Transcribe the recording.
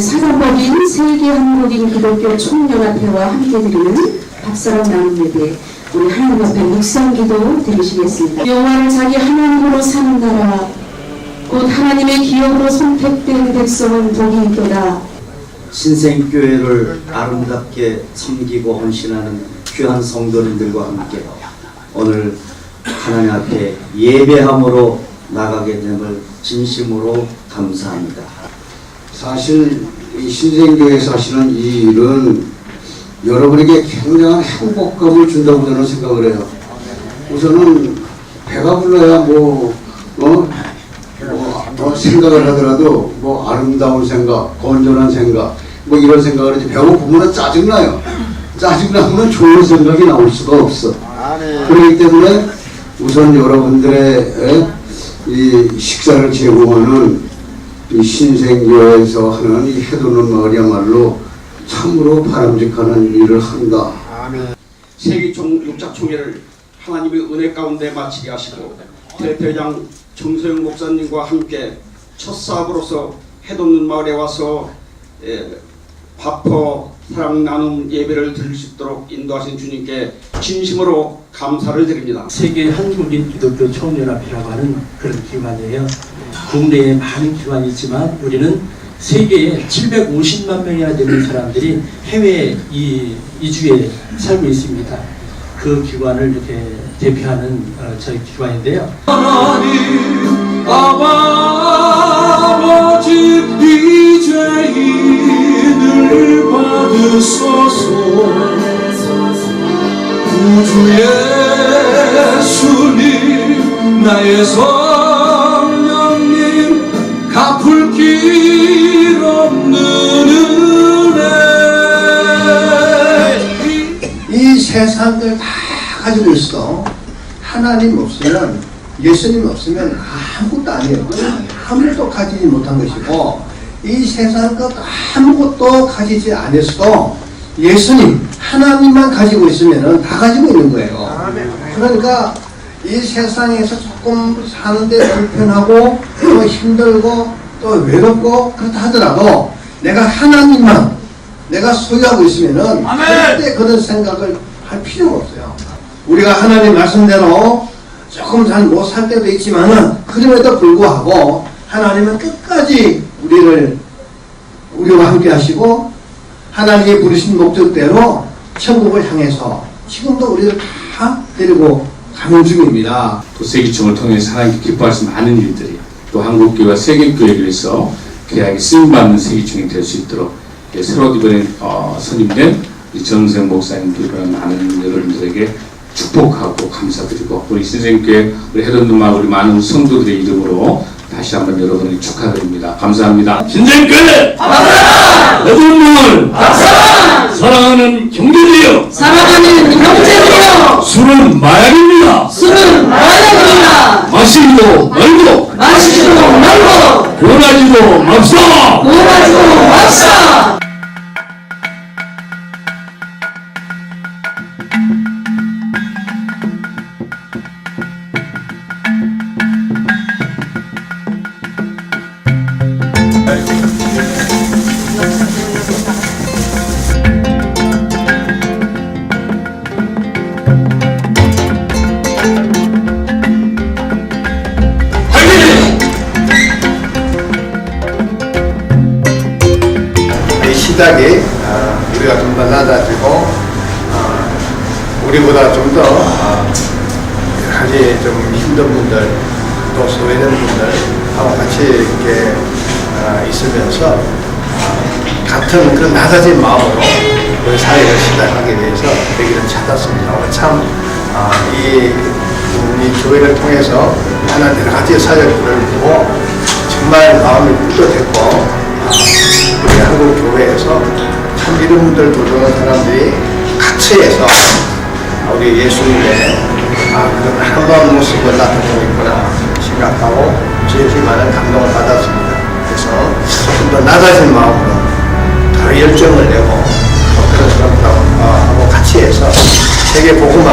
사단법인 세계 한국인 기독교 총연합회와 함께 드리는 박사랑 나눔 예배 우리 하나님 앞에 묵상기도 드리시겠습니다. 여호와를 자기 하나님으로 사는 나라 곧 하나님의 기업으로 선택된 백성은 복이 있도다. 신생교회를 아름답게 섬기고 헌신하는 귀한 성도님들과 함께 오늘 하나님 앞에 예배함으로 나가게 됨을 진심으로 감사합니다. 사실 이 신생교회에서 하시는 이 일은 여러분에게 굉장한 행복감을 준다고 저는 생각을 해요. 우선은 배가 불러야 뭐, 어? 뭐, 뭐 생각을 하더라도 뭐 아름다운 생각, 건전한 생각, 뭐 이런 생각을 하지 배고프면 짜증나요. 짜증나면 좋은 생각이 나올 수가 없어. 그렇기 때문에 우선 여러분들의 에, 이 식사를 제공하는 이 신생교회에서 하는 이 해도는 마을이야말로 참으로 바람직한 일을 한다. 세계총 육자총회를 하나님의 은혜 가운데 마치게 하시고 대표장 정소영 목사님과 함께 첫 사업으로서 해돋는 마을에 와서 예, 화포 사랑 나눔 예배를 드릴 수 있도록 인도하신 주님께 진심으로 감사를 드립니다. 세계 한국인 기독교 총연합이라고 하는 그런 기관이에요. 국내에 많은 기관이 있지만 우리는 세계에 750만 명이나 되는 사람들이 해외 이 이주에 살고 있습니다. 그 기관을 이렇게 대표하는 어, 저희 기관인데요. 아버지 받으소서 구주 예수님 나의 성령님 갚을 길 없는 은혜 이 세상을 다 가지고 있어. 하나님 없으면, 예수님 없으면 아무것도 아니에요. 아무것도 가지지 못한 것이고, 이 세상 것 아무것도 가지지 않았어. 예수님, 하나님만 가지고 있으면 다 가지고 있는 거예요. 그러니까 이 세상에서 조금 사는데 불편하고 또 힘들고 또 외롭고 그렇다 하더라도 내가 하나님만 내가 소유하고 있으면은 절대 그런 생각을 할 필요가 없어요. 우리가 하나님 말씀대로 조금 잘 못 살 때도 있지만은 그럼에도 불구하고 하나님은 끝까지 우리를 우리와 함께 하시고 하나님이 부르신 목적대로 천국을 향해서 지금도 우리를 다 데리고 가는 중입니다. 또 세기총을 통해서 하나님께 기뻐할 수 많은 일들이 또 한국교회와 세계교회를 위해서 귀하게 쓰임받는 세기총이 될 수 있도록 예, 새로 이번에 어, 선임된 우리 정생 목사님들 그런 많은 여러분들에게 축복하고 감사드리고 우리 신생교회 우리 해rod는마 우리 많은 성도들의 이름으로 다시 한번 여러분에게 축하드립니다. 감사합니다. 신생교회 해rod는마을 사랑하는 형제들이여 사랑하는 형제들이여 술은 마약입니다. 술은 마약입니다. 마시기도 말고 마시지도 말고 변하지도 시작이 어, 우리가 좀 더 낮아지고 어, 우리보다 좀더 어, 가지 좀 힘든 분들 또 소외된 분들 하고 같이 이렇게 어, 있으면서 어, 같은 그 낮아진 마음으로 우리 사회를 시작하기 위해서 여기를 찾았습니다. 오늘 참, 어, 이, 이 교회를 통해서 하나님 여러 가지 사역들을 보고 정말 마음이 뿌듯했고 어, 우리 한국 교회에서 참 분들 부르는 사람들이 같이 해서 우리 예수님의 아, 그런 아름다운 모습을 나타내고 있구나 생각하고 제일 많은 감동을 받았습니다. 그래서 좀 더 낮아진 마음으로 더 열정을 내고 또 그런 사람들하고 어, 같이 해서 세계 복음